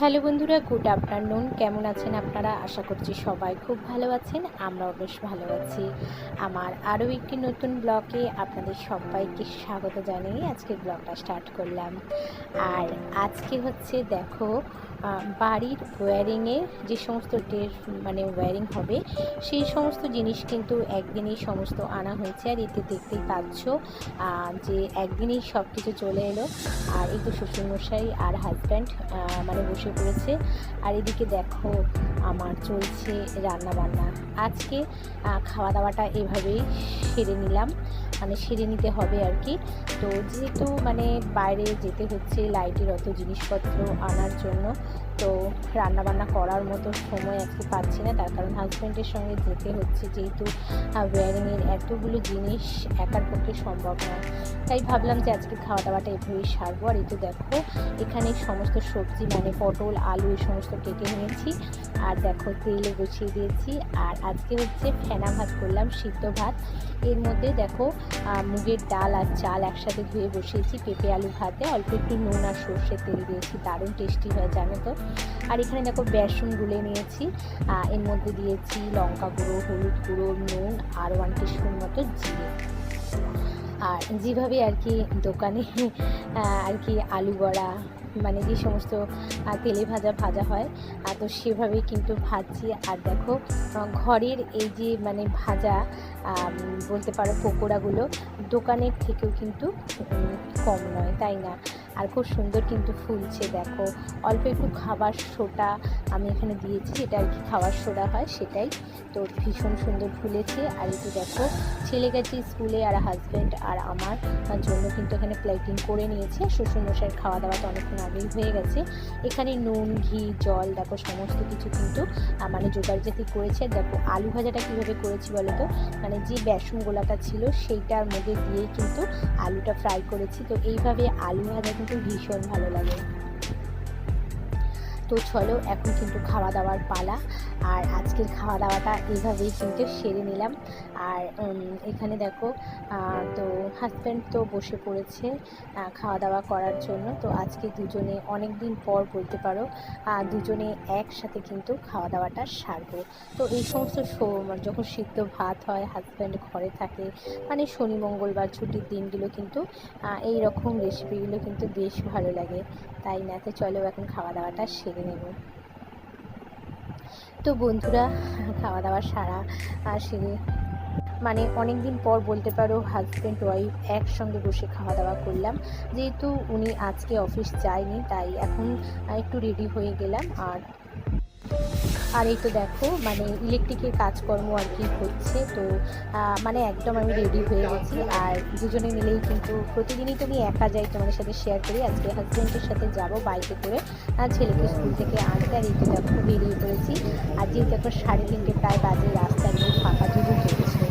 Hello বন্ধুরা, good afternoon. কেমন আছেন আপনারা? আশা করছি সবাই খুব ভালো আছেন, আমরাও বেশ ভালো আছি। আমার আরও একটি নতুন ব্লগে আপনাদের সবাইকে স্বাগত জানিয়ে আজকে ব্লগটা স্টার্ট করলাম। আর আজকে হচ্ছে দেখো বাড়ির ওয়্যারিংয়ে যে সমস্ত ডের মানে ওয়্যারিং হবে, সেই সমস্ত জিনিস কিন্তু একদিনেই সমস্ত আনা হয়েছে। আর এতে দেখতেই পাচ্ছ যে একদিনেই সব কিছু চলে এলো। আর এই তো শ্বশুরমশাই আর হাজব্যান্ড মানে বসে পড়েছে। আর এদিকে দেখো আমার চলছে রান্না বান্না আজকে খাওয়া দাওয়াটা এভাবেই সেরে নিলাম। মানে সেরে নিতে হবে আর কি। তো যেহেতু মানে বাইরে যেতে হচ্ছে, লাইটের অত জিনিসপত্র আনার জন্য তো রান্নাবান্না করার মতো সময় আজকে পাচ্ছি না। তার কারণ হাজব্যান্ডের সঙ্গে যেতে হচ্ছে, যেহেতু ওয়্যারিংয়ের এতগুলো জিনিস একার পক্ষে সম্ভব নয়। তাই ভাবলাম যে আজকে খাওয়া দাওয়াটা এভাবেই সারবো। আর এই তো দেখো, এখানে সমস্ত সবজি মানে পটল, আলু, এই সমস্ত কেটে নিয়েছি। আর দেখো তেলে বসিয়ে দিয়েছি। আর আজকে হচ্ছে ফেনা ভাত করলাম, সিদ্ধ ভাত। এর মধ্যে দেখো মুগের ডাল আর চাল একসাথে ধুয়ে বসিয়েছি পেঁপে, আলু ভাতে। অল্প একটু নুন আর সর্ষের তেল দিয়েছি। দারুণ টেস্টি হয়, জানো তো? আর এখানে দেখো বেসন গুলে নিয়েছি এর মধ্যে দিয়েছি লঙ্কা গুঁড়ো, হলুদ গুঁড়ো, নুন আর ওয়ান টিস্পুন মতো জিরে। আর যেভাবে আর কি দোকানে আর কি আলু বড়া মানে যে সমস্ত তেলে ভাজা ভাজা হয় তো সেভাবেই কিন্তু ভাজছি। আর দেখো ঘরের এই যে মানে ভাজা বলতে পারো পকোড়াগুলো দোকানের থেকেও কিন্তু কম নয়, তাই না? আর খুব সুন্দর কিন্তু ফুলছে, দেখো। অল্প একটু খাবার সোডা আমি এখানে দিয়েছি, যেটা আর কি খাবার সোডা হয় সেটাই। তো ভীষণ সুন্দর ফুলেছে। আর যে দেখো, ছেলে গেছে স্কুলে আর হাজব্যান্ড আর আমার জন্য কিন্তু এখানে প্লেটিং করে নিয়েছে। শ্বশুরমশাইয়ের খাওয়া দাওয়া তো অনেকক্ষণ আগেই হয়ে গেছে। এখানে নুন, ঘি, জল, দেখো সমস্ত কিছু কিন্তু মানে মানে জোগাড়জাতি করেছে। দেখো, আলু ভাজাটা কীভাবে করেছি বলো তো? মানে যে বেসন গোলাটা ছিল, সেইটার মধ্যে দিয়েই কিন্তু আলুটা ফ্রাই করেছি। তো এইভাবে আলু ভাজা কিন্তু ভীষণ ভালো লাগে। তো চলো, এখন কিন্তু খাওয়া দাওয়ার পালা। আর আজকের খাওয়া দাওয়াটা এভাবেই কিন্তু সেরে নিলাম। আর এখানে দেখো তো হাজব্যান্ড তো বসে পড়েছে খাওয়া দাওয়া করার জন্য। তো আজকে দুজনে অনেক দিন পর বলতে পারো দুজনে একসাথে কিন্তু খাওয়া দাওয়াটা সারবো। তো এই সমস্ত মানে যখন সিদ্ধ ভাত হয় হাজব্যান্ড ঘরে থাকে মানে শনি, মঙ্গলবার ছুটির দিনগুলো কিন্তু এই রকম রেসিপিগুলো কিন্তু বেশ ভালো লাগে। তাই না? তো চলো, এখন খাওয়া দাওয়াটা সেরে নেব। তো বন্ধুরা খাওয়া দাওয়া সারা সেরে মানে অনেক দিন পর বলতে পারো হাজব্যান্ড ওয়াইফ একসঙ্গে বসে খাওয়া দাওয়া করলাম। যেহেতু উনি আজকে অফিস যায়নি, তাই এখন একটু রেডি হয়ে গেলাম আর আর এই তো দেখো মানে ইলেকট্রিকের কাজকর্ম আর কি হচ্ছে। তো মানে একদম আমি রেডি হয়ে গেছি। আর দুজনে মিলেই কিন্তু প্রতিদিনই তো আমি একা যাই তোমাদের সাথে শেয়ার করি। আজকে হাজব্যান্ডের সাথে যাব বাইকে করে, আর ছেলেকে স্কুল থেকে আনতে। আর এই তো দেখো, বেরিয়ে পড়েছি। আর যেহেতু এখন সাড়ে তিনটে, প্রায় বাজে, রাস্তা একদম ফাঁকা জুড়ে চলেছে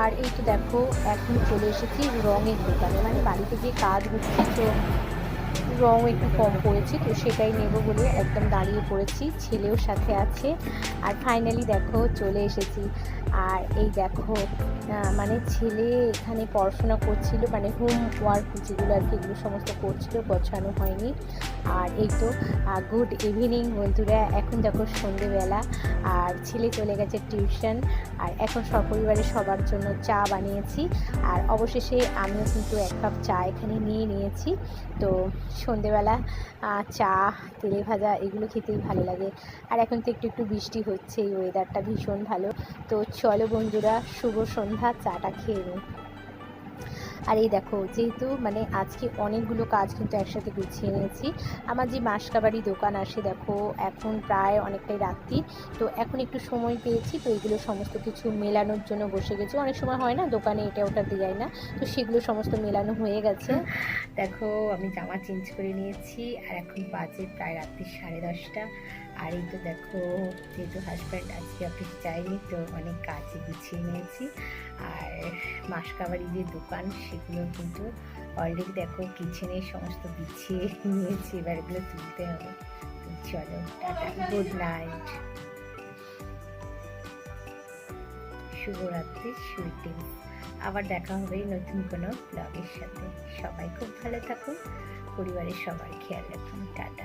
আর এই তো দেখো, এখন চলে এসেছি রঙের দোকানে। মানে বাড়িতে যে কাজ হচ্ছে, তো রং একটু কম পড়েছে, তো সেটাই নেব বলে একদম দাঁড়িয়ে পড়েছি। ছেলেও সাথে আছে। আর ফাইনালি দেখো চলে এসেছি। আর এই দেখো মানে ছেলে এখানে পড়াশোনা করছিল মানে হোম ওয়ার্ক যেগুলো আর কি, এগুলো সমস্ত করছিল, গোছানো হয়নি। আর এই তো গুড ইভিনিং বন্ধুরা। এখন দেখো সন্ধেবেলা, আর ছেলে চলে গেছে টিউশন আর এখন সপরিবারে সবার জন্য চা বানিয়েছি। আর অবশেষে আমিও কিন্তু এক কাপ চা এখানে নিয়ে নিয়েছি। তো সন্ধেবেলা চা, তেলে ভাজা এগুলো খেতেই ভালো লাগে। আর এখন তো একটু একটু বৃষ্টি হচ্ছে, এই ওয়েদারটা ভীষণ ভালো। তো চলো বন্ধুরা, শুভ সন্ধ্যা চাটা খেয়ে নিই। আর এই দেখো, যেহেতু মানে আজকে অনেকগুলো কাজ কিন্তু একসাথে গুছিয়ে নিয়েছি, আমার যে মাসকাবাড়ি দোকান আসে দেখো, এখন প্রায় অনেকটাই রাত্রি, তো এখন একটু সময় পেয়েছি, তো এগুলো সমস্ত কিছু মেলানোর জন্য বসে গেছি। অনেক সময় হয় না, দোকানে এটা ওটা দেয় না, তো সেগুলো সমস্ত মেলানো হয়ে গেছে। দেখো, আমি জামা চেঞ্জ করে নিয়েছি, আর এখন বাজে প্রায় রাত্রি সাড়ে দশটা, আর এই তো দেখো, যেহেতু হাজব্যান্ড আজকে অফিস যায়নি, তো অনেক কাজে গুছিয়ে নিয়েছি। আর মাসকাবাড়ি যে দোকান, সেগুলো কিন্তু অলরেডি দেখো কিচেনে সমস্ত বিছিয়ে নিয়েছি, এবার এগুলো তুলতে হবে। চলো, টাটা গুড নাইট শুভরাত্রি সুইটিং আবার দেখা হবে নতুন কোনো ব্লগের সাথে। সবাই খুব ভালো থাকুন, পরিবারের সবার খেয়াল রাখুন। টাটা।